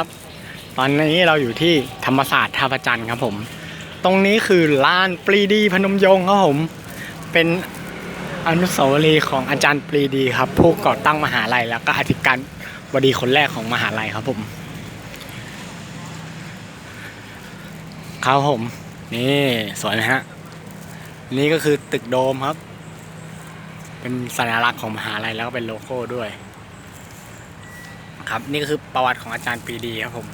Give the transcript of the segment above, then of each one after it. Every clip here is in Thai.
ครับตอนนี้เราอยู่ที่ธรรมศาสตร์ท่าพระจันครับผม ตรงนี้คือลานปรีดีพนมยงค์ครับผม เป็นอนุสาวรีย์ของอาจารย์ปรีดีครับ ผู้ก่อตั้งมหาลัยแล้วก็อธิการบดีคนแรกของมหาลัยครับผมครับผม นี่สวยไหมฮะ นี่ก็คือตึกโดมครับ เป็นสัญลักษณ์ของมหาลัยแล้วก็เป็นโลโก้ด้วย ครับ นี่ก็คือประวัติของอาจารย์ปรีดีครับผม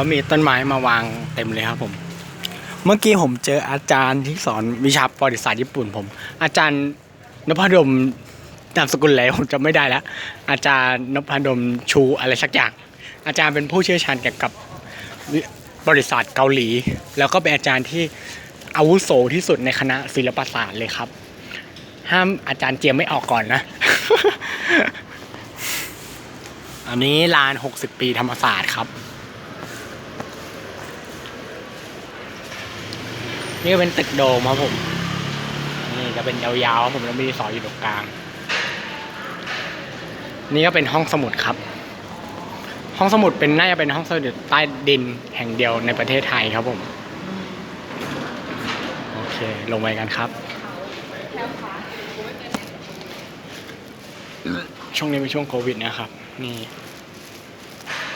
โอ้แล้วมีต้นไม้มาวางเต็มเลยครับผม เมื่อกี้ผมเจออาจารย์ที่สอนวิชาประวัติศาสตร์ญี่ปุ่นผม อาจารย์นพดลนามสกุลอะไรผมจำไม่ได้แล้ว อาจารย์นพดลชูอะไรสักอย่าง อาจารย์เป็นผู้เชี่ยวชาญเกี่ยวกับวิประวัติศาสตร์เกาหลี แล้วก็เป็นอาจารย์ที่อาวุโสที่สุดในคณะศิลปศาสตร์เลยครับ ห้ามอาจารย์เจียมไม่ออกก่อนนะ อันนี้ลาน 60 ปีธรรมศาสตร์ครับ นี่ก็เป็นตึกโดมครับผม นี่จะเป็นยาวๆครับผมแล้วมีสออยู่ตรงกลาง นี่ก็เป็นห้องสมุดครับ ห้องสมุดเป็นน่าจะเป็นห้องสมุดใต้ดินแห่งเดียวในประเทศไทยครับผม โอเค ลงไปกันครับ ช่วงนี้เป็นช่วงโควิดนะครับ นี่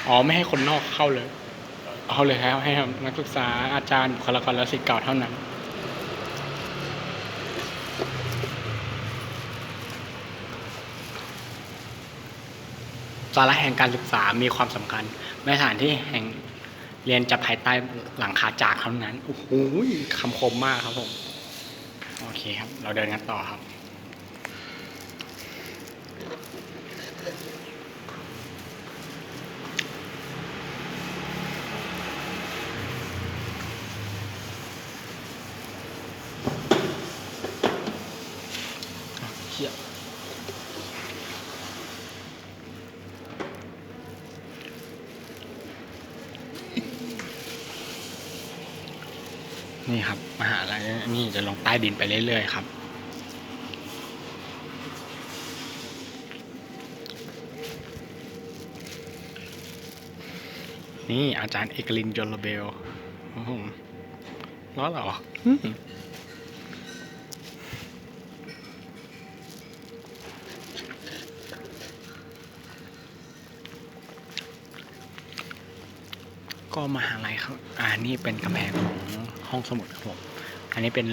อ๋อไม่ให้คนนอกเข้าเลย เอาเลยครับ ให้นักศึกษาอาจารย์บุคลากรและศิษย์เก่าเท่านั้น สาระแห่งการศึกษามีความสำคัญในสถานที่แห่งเรียนจะภายใต้หลังคาจากเท่านั้น โอ้โหคำคมมากครับผม โอเคครับ เราเดินกันต่อครับ เชี่ยนี่ครับมหาลัยนี่จะลงใต้ดินไปเรื่อยๆครับ นี่อาจารย์เอกลินโยลเบลโอ้โหล้อเหรอ ก็มหาลัยครับอ่านี่เป็นกำแพงของห้องสมุดครับผม อันนี้เป็น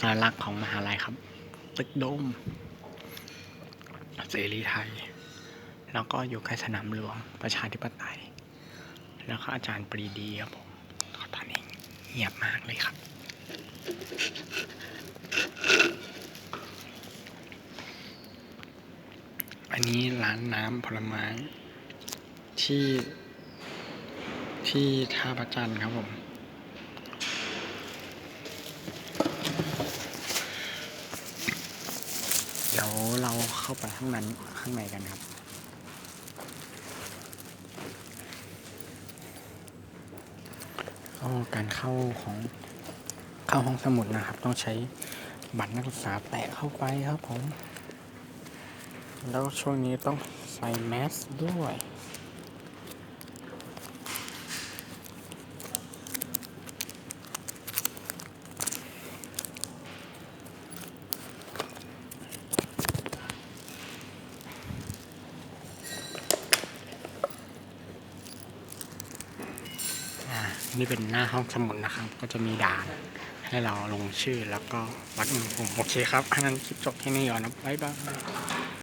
สัญลักษณ์ของมหาลัยครับ ตึกโดมเสรีไทย แล้วก็อยู่ใกล้สนามหลวงประชาธิปไตย แล้วก็อาจารย์ปรีดีครับผมตอนนี้เงียบมากเลยครับ อันนี้ร้านน้ำผลไม้ที่ ที่ท่าพระจันครับผม เดี๋ยวเราเข้าไปข้างนั้นข้างในกันครับก็การเข้าของเข้าห้องสมุดนะครับ ต้องใช้บัตรนักศึกษาแตะเข้าไปครับผม แล้วช่วงนี้ต้องใส่แมสด้วย นี่เป็นหน้าห้องสมุดนะครับ ก็จะมีด่านให้เราลงชื่อแล้วก็วัดอุณหภูมิโอเคครับอันนั้นคลิปจบแค่นี้ก่อนนะบ๊ายบาย